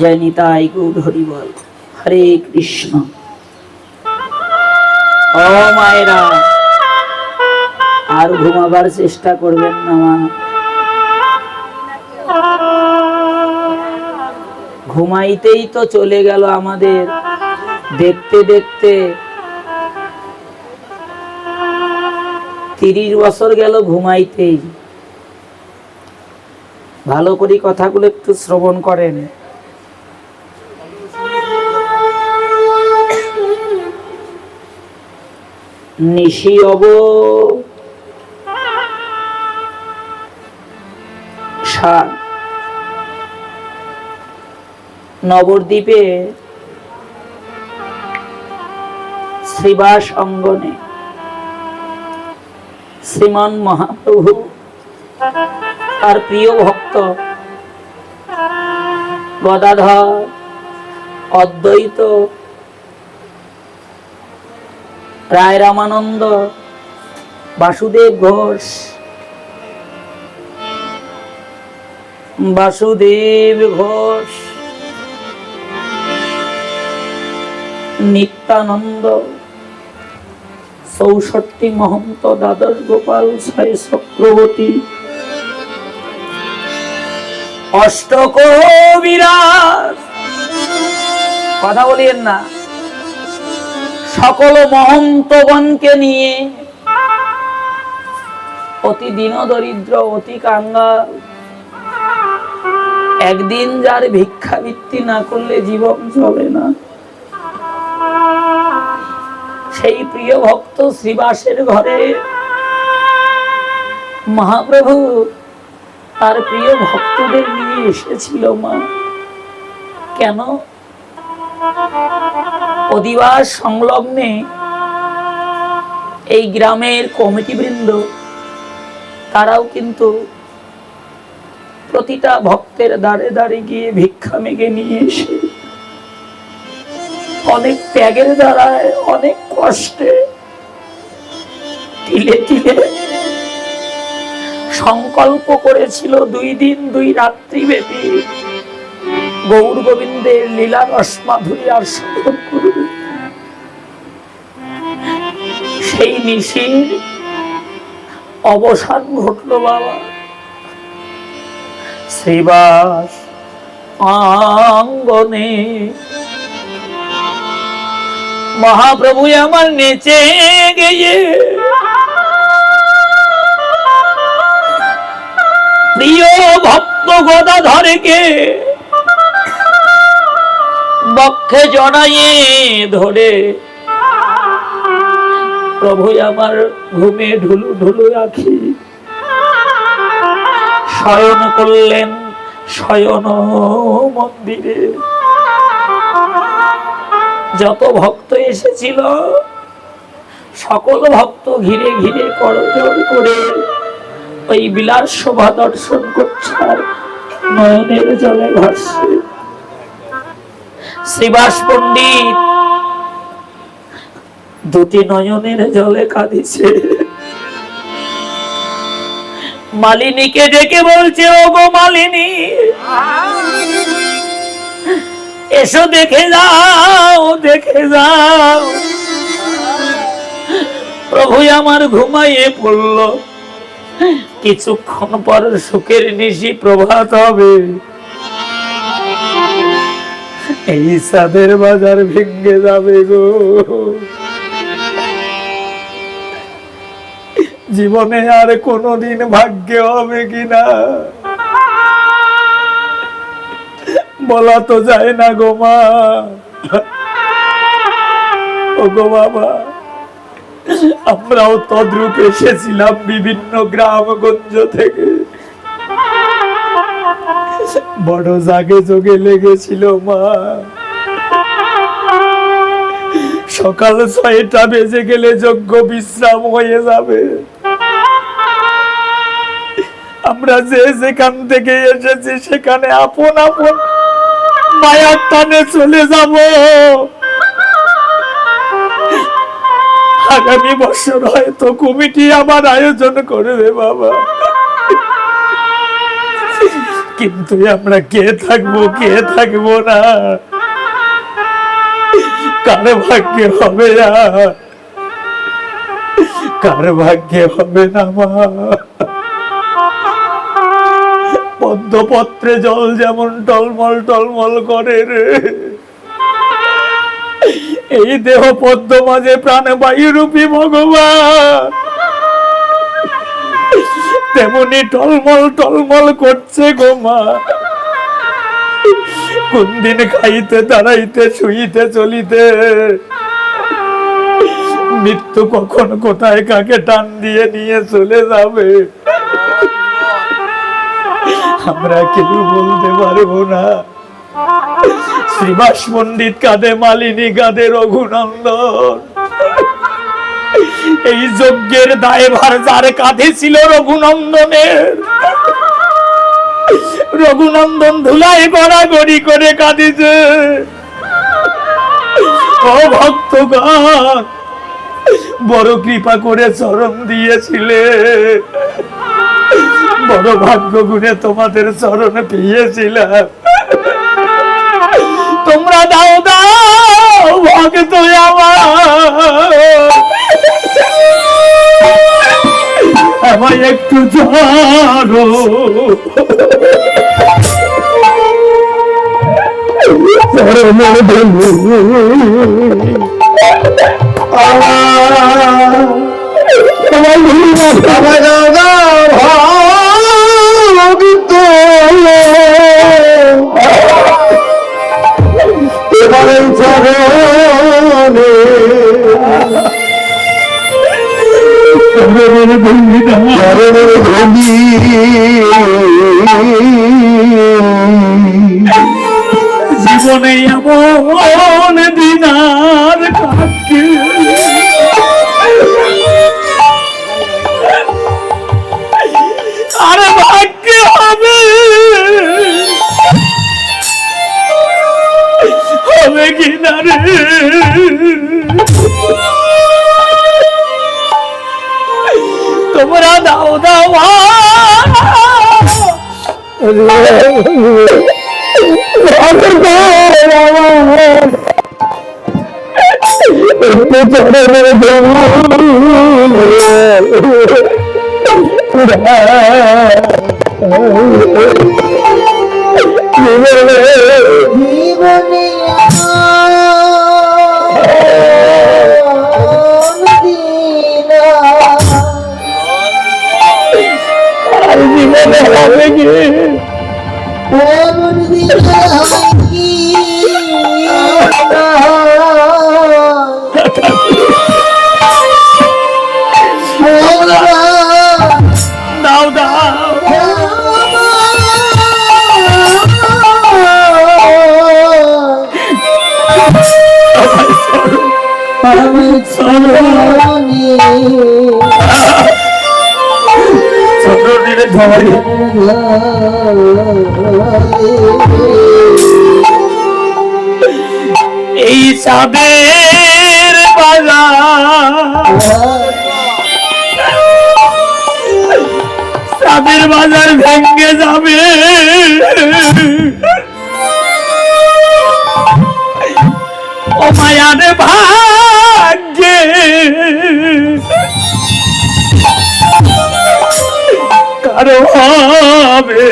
জয় নিতাই হরিবল হরে কৃষ্ণ। ও মায়েরা, আর ঘুমাবার চেষ্টা করবেন না মা। ঘুমাইতেই তো চলে গেল আমাদের। দেখতে দেখতে তিরিশ বছর গেল ঘুমাইতেই। ভালো করে কথাগুলো একটু শ্রবণ করেন। নিশি অব। নবদ্বীপে শ্রীবাস অঙ্গনে শ্রীমান মহাপ্রভু তার প্রিয় ভক্ত গদাধর অদ্বৈত রায় রামানন্দ, বাসুদেব ঘোষ বাসুদেব ঘোষ, নিত্যানন্দ, চৌষট্টি মহন্ত দ্বাদশ গোপাল সাই চক্রবর্তী অষ্টকবিরাজ কথা বলিয়েন না। সকল মহন্তগণকে নিয়ে অতি দীন দরিদ্র অতি কাঙ্গাল একদিন যার ভিক্ষাবৃত্তি না করলে জীবন চলে না। সেই প্রিয় ভক্ত শ্রীবাসের ঘরে মহাপ্রভু তার প্রিয় ভক্তদের নিয়ে এসেছিল মা। কেন? অধিবাস সংলগ্নে এই গ্রামের কমিটি বৃন্দ তারাও কিন্তু প্রতিটা ভক্তের দাঁড়ে দাঁড়ে গিয়ে ভিক্ষা মেঘে নিয়ে এসে অনেক ত্যাগের দ্বারায়, অনেক কষ্টে তিলে তিলে সংকল্প করেছিল দুই দিন, দুই রাত্রি ব্যাপী গৌর গোবিন্দের লীলা রসমাধুরী আর সাধন সেই নিশির অবসান ঘটল বাবা। শ্রীবাস আঙ্গনে মহাপ্রভু আমার নেচে গিয়ে। প্রিয় ভক্ত গদাধরকে বক্ষে জড়াইয়ে ধরে প্রভু, আমার ঘুমে ঢুলু ঢুলু রাখি শয়ন করলেন শয়ন মন্দিরে। যত ভক্ত এসেছিল, সকল ভক্ত ঘিরে ঘিরে করে ওই বিলাস শোভা দর্শন করছে, নয়নের জলে ভাসছে। শ্রীবাস পণ্ডিত দুটি নয়নের জলে কাঁদিছে। মালিনীকে ডেকে বলছে ও গো মালিনী, এসো দেখে যাও দেখে যাও। প্রভু আমার ঘুমাইয়ে পড়ল। কিছুক্ষণ পর সুখের নিশি প্রভাত হবে। এই সাদের বাজার ভেঙে যাবে গো। জীবনে আর কোনোদিন ভাগ্যে হবে কিনা? বলা তো যায় না গো মা। ও গো বাবা, আমরাও তদ্রুপ এসেছিলাম বিভিন্ন গ্রামগঞ্জ থেকে। বড় জাগে যোগে লেগেছিল মা। সকাল ছয়টা বেজে গেলে যোগ্য বিশ্রাম হয়ে যাবে। আমরা যে যেখান থেকে এসেছি, সেখানে আপন আপন মায়ার টানে চলে যাব। আগামী বছর হয়তো কমিটি আমার আয়োজন করবে, বাবা। কিন্তু আমরা কে থাকব কে থাকব না? কার ভাগ্যে হবে না? কার ভাগ্যে হবে না মা? পদ্মপত্রে জল যেমন টলমল টলমল করে রে। এই দেহ পদ্ম মাঝে প্রাণবায়ু রূপী ভগবান। তেমনি টলমল টলমল করছে গো মা। কোন দিন খাইতে, দাঁড়াইতে, শুইতে, চলিতে। মৃত্যু কখন, কোথায়, কাকে টান দিয়ে নিয়ে চলে যাবে? আমরা কেউ বলতে পারব না। শ্রীবাস পণ্ডিত কাঁদে, মালিনী কাঁদে, রঘুনন্দন। এই যজ্ঞের দায়ভার যার কাঁধে ছিল রঘুনন্দনের। রঘুনন্দন ধুলাই গড়াগড়ি করে কাঁদিছে। ও ভক্তগণ, বড় কৃপা করে চরণ দিয়েছিলে। বড় ভাগ্য গুণে তোমাদের চরণে পেয়েছিলাম। তোমরা দাও দাও, ভক্ত আমার। আমায় একটু জানো এবারে ধনী জীবনে এমন দিনার কাটকে আরে ভাগ্যে হবে। হবে কি না রে? তোমরা দাও দাও জীবনে দাও দাও চন্দ্রনীরে ধরে এই চাঁদের বাজার চাঁদের বাজার ভেঙ্গে যাবে। ও মায়ার ভাগ্যে কারও হবে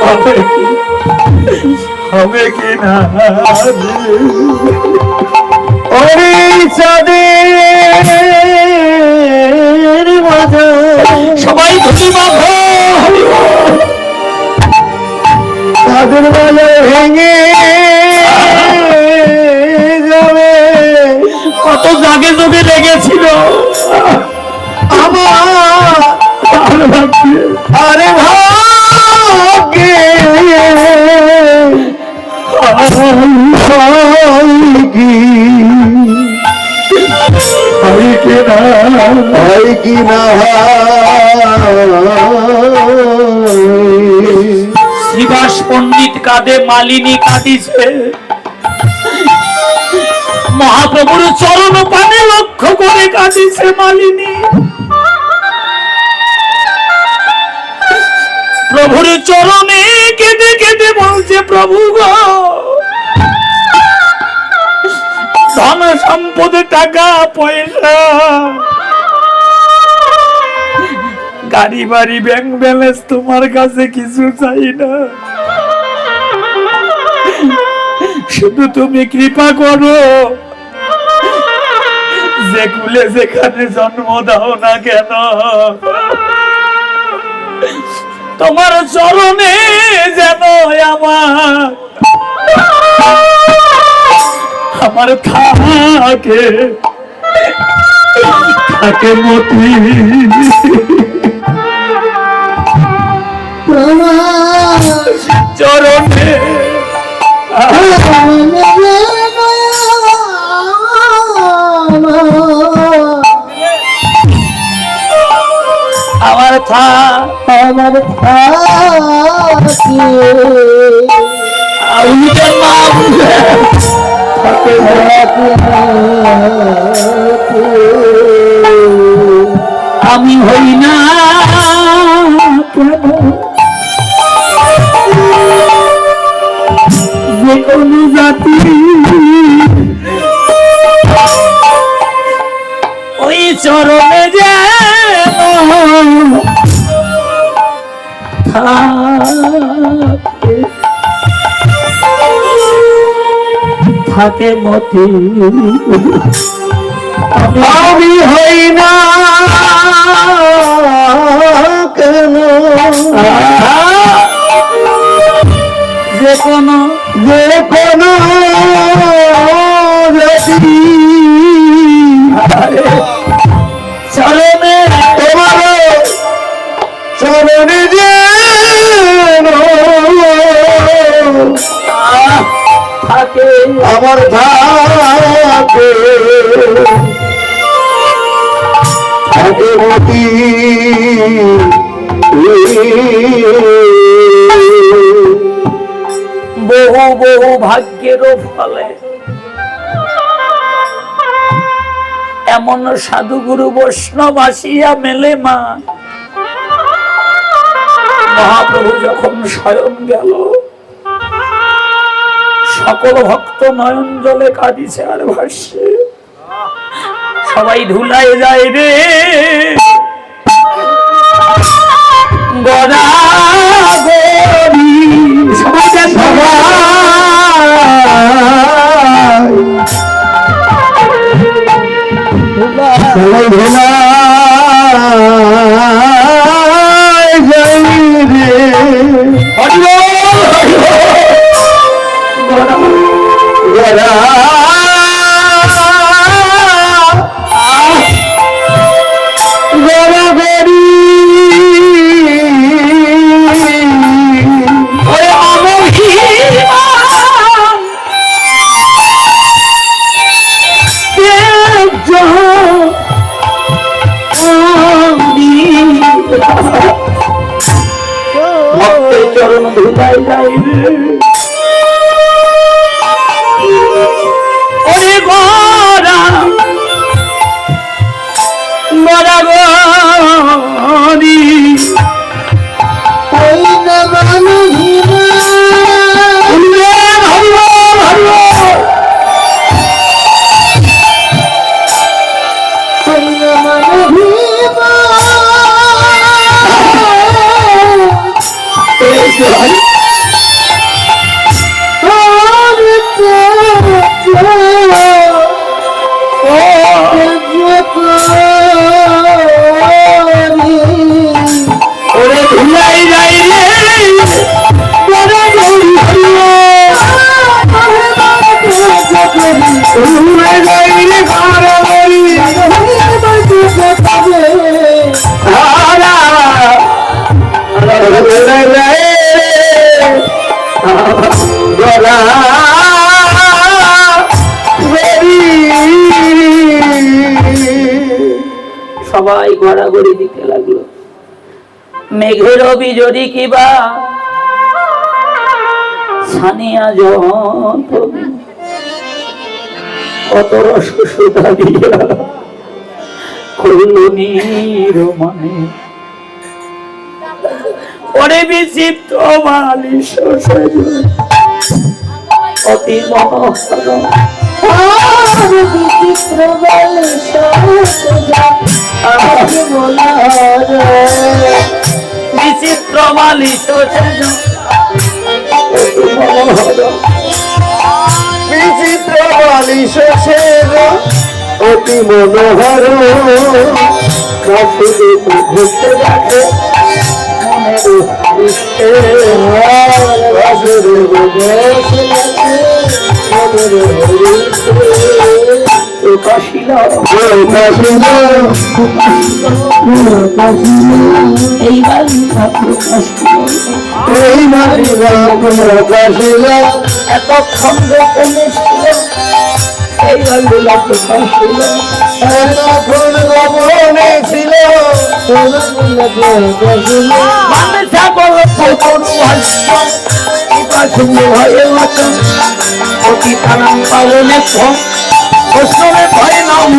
হবে কি? হবে কি না ওরে চাঁদের বাজার সবাই ধুতি বাঁধো। চাঁদের বাজার ভেঙে কত জাগে যোগে লেগেছিল। আর ভাগ্যে। হয় না না শ্রীবাস পণ্ডিত কাঁদে, মালিনী কাঁদিছে। মহাপ্রভুর চরণ পানে লক্ষ্য করে কাঁদিছে মালিনী। প্রভুর চরণে কেঁদে কেঁদে বলছে, প্রভু গো, ধন সম্পদ, টাকা, পয়সা, গাড়ি, বাড়ি ব্যাংক ব্যালেন্স তোমার কাছে কিছু চাই না। শুধু তুমি কৃপা করো। যে কুলে, যেখানে জন্ম দাও না কেন তোমার চরণে যেন আমার আমার থাকে। থাকে মতি। চরণে আমার থা আমার আমি হই না। যে কোনো জাতি। ওই চরণে যেন থাকে মতি। আমি হই না কেন? যে কোনো যে কোনো ভাগ্যেরও ফলে। এমন সাধুগুরু বৈষ্ণব আসিয়া মেলে মা। মহাপ্রভু যখন স্বয়ং গেল, সকল ভক্ত নয়ন জলে কাঁদিছে আর ভাসছে। সবাই ধুলাই যায় রে। গড়া সবাই ভোলায় যাই রে গড়া চরণ ধুলাই যাই রে। ওরে গোরা গোরা গরি ওরে ধুলাই যাই সবাই গড়াগড়ি দিতে লাগল। মেঘের বিজড়ি কিবা ছানিয়া যত কত রস বালিশ অতি আর বিচিত্র আমাকে মনোহর বিচিত্র মনোহর বিচিত্র বালিশ অতি মনোহর ঘুরতে দেখে প্রকাশিলা এতক্ষণ গোপনে ছিল বাঁচন অতি তারাম পালনে প্রশ্ন ভয় নাম